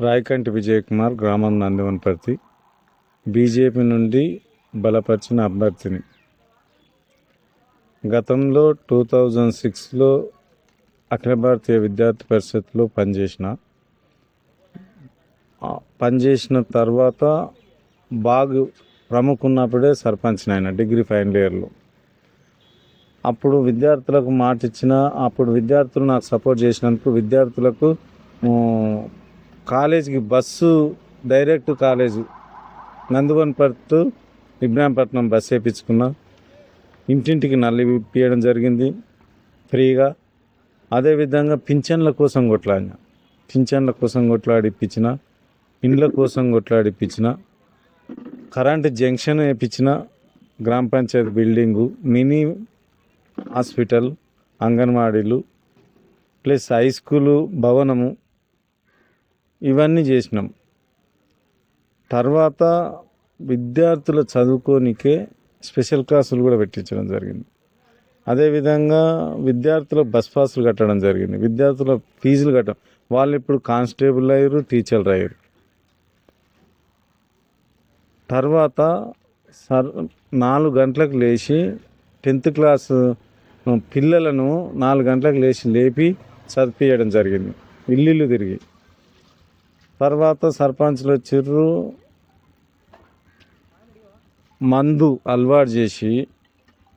రాయకంటి విజయ్ కుమార్ గ్రామం నందివనపర్తి. బీజేపీ నుండి బలపరిచిన అభ్యర్థిని. గతంలో టూ థౌజండ్ సిక్స్లో అఖిల భారతీయ విద్యార్థి పరిషత్లో పనిచేసిన. పనిచేసిన తర్వాత బాగు ప్రముఖున్నప్పుడే సర్పంచ్ ఆయన డిగ్రీ ఫైనల్ ఇయర్లో. అప్పుడు విద్యార్థులకు మాట ఇచ్చిన అప్పుడు విద్యార్థులు నాకు సపోర్ట్ చేసినందుకు విద్యార్థులకు కాలేజీకి బస్సు డైరెక్ట్ కాలేజీ నందువన్పర్త్ ఇబ్రాహంపట్నం బస్సు వేయించుకున్నాం ఇంటింటికి నల్లి ఇప్పించడం జరిగింది ఫ్రీగా. అదేవిధంగా పింఛన్ల కోసం కొట్లాడిన. పింఛన్ల కోసం కొట్లాడిప్పించిన ఇండ్ల కోసం కొట్లాడిప్పించిన కరెంటు జంక్షన్ వేయించిన గ్రామ పంచాయతీ బిల్డింగు మినీ హాస్పిటల్ అంగన్వాడీలు ప్లస్ హై స్కూలు భవనము ఇవన్నీ చేసినాం. తర్వాత విద్యార్థుల చదువుకోనికే స్పెషల్ క్లాసులు కూడా పెట్టించడం జరిగింది. అదేవిధంగా విద్యార్థుల బస్ పాసులు కట్టడం జరిగింది. విద్యార్థుల ఫీజులు కట్టడం. వాళ్ళు ఇప్పుడు కానిస్టేబుల్ అయ్యారు టీచర్లు అయ్యారు. తర్వాత సర్ నాలుగు గంటలకు లేచి టెన్త్ క్లాస్ పిల్లలను నాలుగు గంటలకు లేచి లేపి చదివించడం జరిగింది. ఇల్లు తిరిగి. తర్వాత సర్పంచ్లు వచ్చిర్రు. మందు అలవాటు చేసి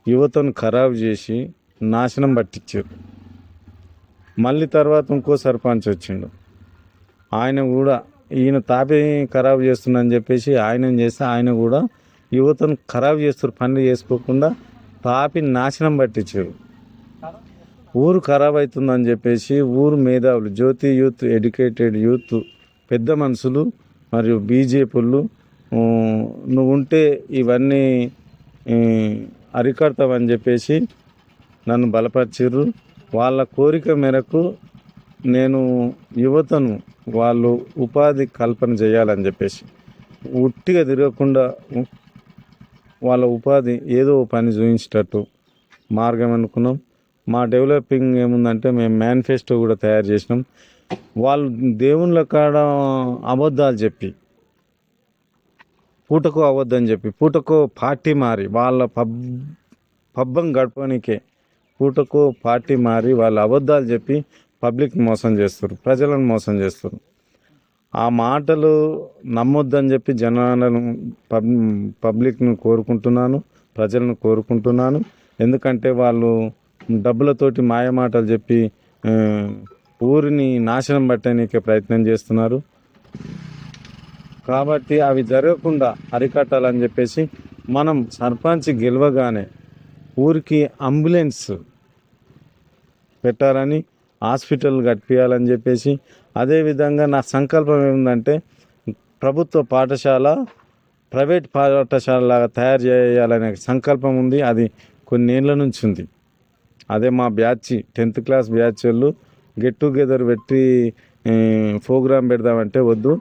యువతను ఖరాబు చేసి నాశనం పట్టించారు. మళ్ళీ తర్వాత ఇంకో సర్పంచ్ వచ్చిండు. ఆయన కూడా ఈయన తాపి ఖరాబు చేస్తుందని చెప్పేసి ఆయన చేస్తే ఆయన కూడా యువతను ఖరాబు చేస్తారు పనులు చేసుకోకుండా తాపి నాశనం పట్టించారు. ఊరు ఖరాబ్ అవుతుందని చెప్పేసి ఊరు మేధావులు జ్యోతి యూత్ ఎడ్యుకేటెడ్ యూత్ పెద్ద మనుషులు మరియు బీజేపీలు నువ్వు ఉంటే ఇవన్నీ అరికడతావని చెప్పేసి నన్ను బలపరిచారు వాళ్ళ కోరిక మేరకు నేను యువతను వాళ్ళు ఉపాధి కల్పన చేయాలని చెప్పేసి. ఉట్టిగా తిరగకుండా వాళ్ళ ఉపాధి ఏదో పని చూపించేటట్టు మార్గం అనుకున్నాం. మా డెవలపింగ్ ఏముందంటే మేము మేనిఫెస్టో కూడా తయారు చేసినాం. వాళ్ళు దేవుళ్ళ కాడ అబద్ధాలు చెప్పి పూటకో అబద్ధం చెప్పి పూటకో పార్టీ మారి వాళ్ళ పబ్ పబ్బం గడపనికే పూటకో పార్టీ మారి వాళ్ళు అబద్ధాలు చెప్పి పబ్లిక్ మోసం చేస్తారు ప్రజలను మోసం చేస్తారు. ఆ మాటలు నమ్మొద్దని చెప్పి జనాలను పబ్ పబ్లిక్ను కోరుకుంటున్నాను ప్రజలను కోరుకుంటున్నాను. ఎందుకంటే వాళ్ళు డబ్బులతోటి మాయ మాటలు చెప్పి ఊరిని నాశనం పట్టడానికి ప్రయత్నం చేస్తున్నారు. కాబట్టి అవి జరగకుండా అరికట్టాలని చెప్పేసి మనం సర్పంచ్ గెలవగానే ఊరికి అంబులెన్స్ పెట్టాలని హాస్పిటల్ కట్టియాలని చెప్పేసి అదేవిధంగా నా సంకల్పం ఏముందంటే ప్రభుత్వ పాఠశాల ప్రైవేట్ పాఠశాల లాగా తయారు చేయాలనే సంకల్పం ఉంది. అది కొన్నేళ్ళ నుంచి ఉంది. అదే మా బ్యాచ్ టెన్త్ క్లాస్ బ్యాచ్ వాళ్ళు గెట్ టుగెదర్ పెట్టి ప్రోగ్రాం పెడదామంటే వద్దు.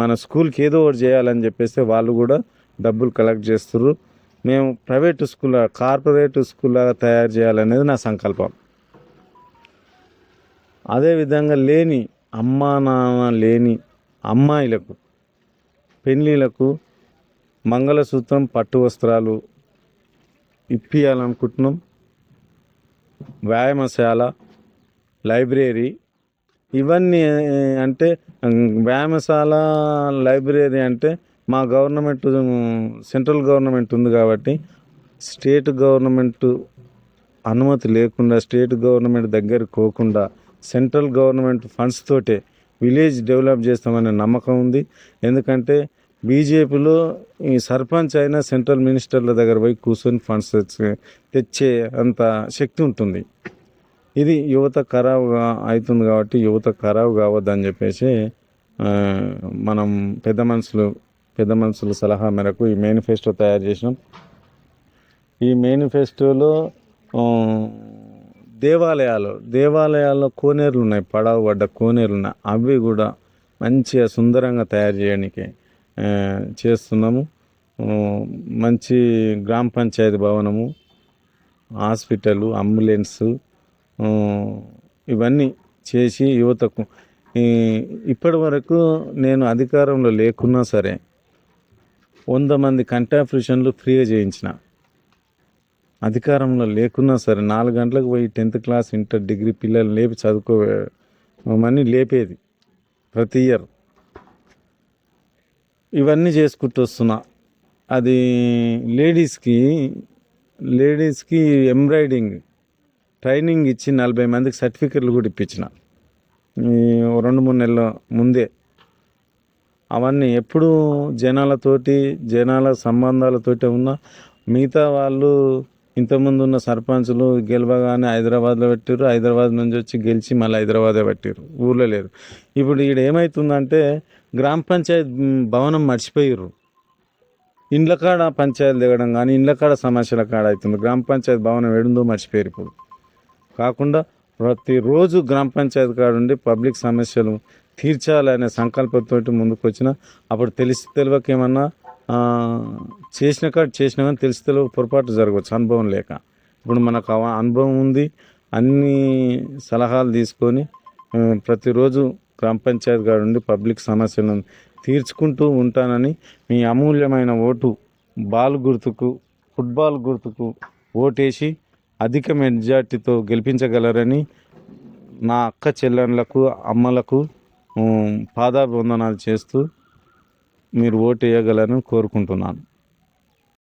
మన స్కూల్కి ఏదో ఒకటి చేయాలని చెప్పేస్తే వాళ్ళు కూడా డబ్బులు కలెక్ట్ చేస్తారు మేము ప్రైవేట్ స్కూల్ కార్పొరేట్ స్కూల్ లాగా తయారు చేయాలనేది నా సంకల్పం. అదేవిధంగా లేని అమ్మా నాన్న లేని అమ్మాయిలకు పెళ్ళిళ్ళకు మంగళసూత్రం పట్టు వస్త్రాలు ఇప్పియాలనుకుంటున్నాం. వ్యాయామశాల లైబ్రరీ. ఇవన్నీ అంటే వ్యాయామశాల లైబ్రరీ అంటే మా గవర్నమెంట్ సెంట్రల్ గవర్నమెంట్ ఉంది కాబట్టి స్టేట్ గవర్నమెంట్ అనుమతి లేకుండా స్టేట్ గవర్నమెంట్ దగ్గర పోకుండా సెంట్రల్ గవర్నమెంట్ ఫండ్స్ తోటే విలేజ్ డెవలప్ చేస్తామనే నమ్మకం ఉంది. ఎందుకంటే బీజేపీలో ఈ సర్పంచ్ అయినా సెంట్రల్ మినిస్టర్ల దగ్గర పోయి కూర్చొని ఫండ్స్ తెచ్చే అంత శక్తి ఉంటుంది. ఇది యువత ఖరాబ్ అవుతుంది కాబట్టి యువత ఖరాబ్ కావద్దని చెప్పేసి మనం పెద్ద మనుషులు పెద్ద మనుషుల సలహా మేరకు ఈ మేనిఫెస్టో తయారు చేసినాం. ఈ మేనిఫెస్టోలో దేవాలయాలు దేవాలయాల్లో కోనేరులు ఉన్నాయి పడవ పడ్డ కోనేరులు ఉన్నాయి. అవి కూడా మంచిగా సుందరంగా తయారు చేయడానికి చేస్తున్నాము. మంచి గ్రామ పంచాయతీ భవనము హాస్పిటల్ అంబులెన్సు ఇవన్నీ చేసి యువతకు. ఈ ఇప్పటి వరకు నేను అధికారంలో లేకున్నా సరే వంద మంది కంటాఫ్యూషన్లు ఫ్రీగా చేయించిన. అధికారంలో లేకున్నా సరే నాలుగు గంటలకు పోయి టెన్త్ క్లాస్ ఇంటర్ డిగ్రీ పిల్లల్ని లేపి చదువుకోమని లేపేది ప్రతి ఇయర్. ఇవన్నీ చేసుకుంటూ వస్తున్నా. అది లేడీస్కి లేడీస్కి ఎంబ్రాయిడింగ్ ట్రైనింగ్ ఇచ్చి నలభై మందికి సర్టిఫికెట్లు కూడా ఇప్పించిన. రెండు మూడు నెలల ముందే. అవన్నీ ఎప్పుడు జనాలతోటి జనాల సంబంధాలతోటి ఉన్న మిగతా వాళ్ళు ఇంతకుముందు ఉన్న సర్పంచులు గెలవగానే హైదరాబాద్లో పెట్టారు హైదరాబాద్ నుంచి వచ్చి గెలిచి మళ్ళీ హైదరాబాదే పెట్టారు ఊర్లో లేరు ఇప్పుడు ఇక్కడ ఏమవుతుందంటే గ్రామ పంచాయత్ భవనం మర్చిపోయారు ఇండ్ల కాడ పంచాయతీలు దిగడం కానీ ఇండ్ల కాడ సమస్యల కాడ అవుతుంది. గ్రామ పంచాయతీ భవనం ఏడుందో మర్చిపోయారు ఇప్పుడు. కాకుండా ప్రతిరోజు గ్రామ పంచాయతీ కాడుండి పబ్లిక్ సమస్యలు తీర్చాలనే సంకల్పంతో ముందుకు వచ్చిన అప్పుడు తెలిసి తెలియక ఏమన్నా చేసిన కాడ చేసిన కానీ తెలిసి తెలియక పొరపాటు జరగవచ్చు అనుభవం లేక. ఇప్పుడు మనకు ఆ అనుభవం ఉంది అన్ని సలహాలు తీసుకొని ప్రతిరోజు గ్రామ పంచాయతీ కాడ ఉండి పబ్లిక్ సమస్యలను తీర్చుకుంటూ ఉంటానని మీ అమూల్యమైన ఓటు బాల్ గుర్తుకు ఫుట్బాల్ గుర్తుకు ఓటేసి అధిక మెజార్టీతో గెలిపించగలరని నా అక్క చెల్లెళ్ళకు అమ్మలకు పాదాభివందనాలు చేస్తూ మీరు ఓటు వేయగలరని కోరుకుంటున్నాను.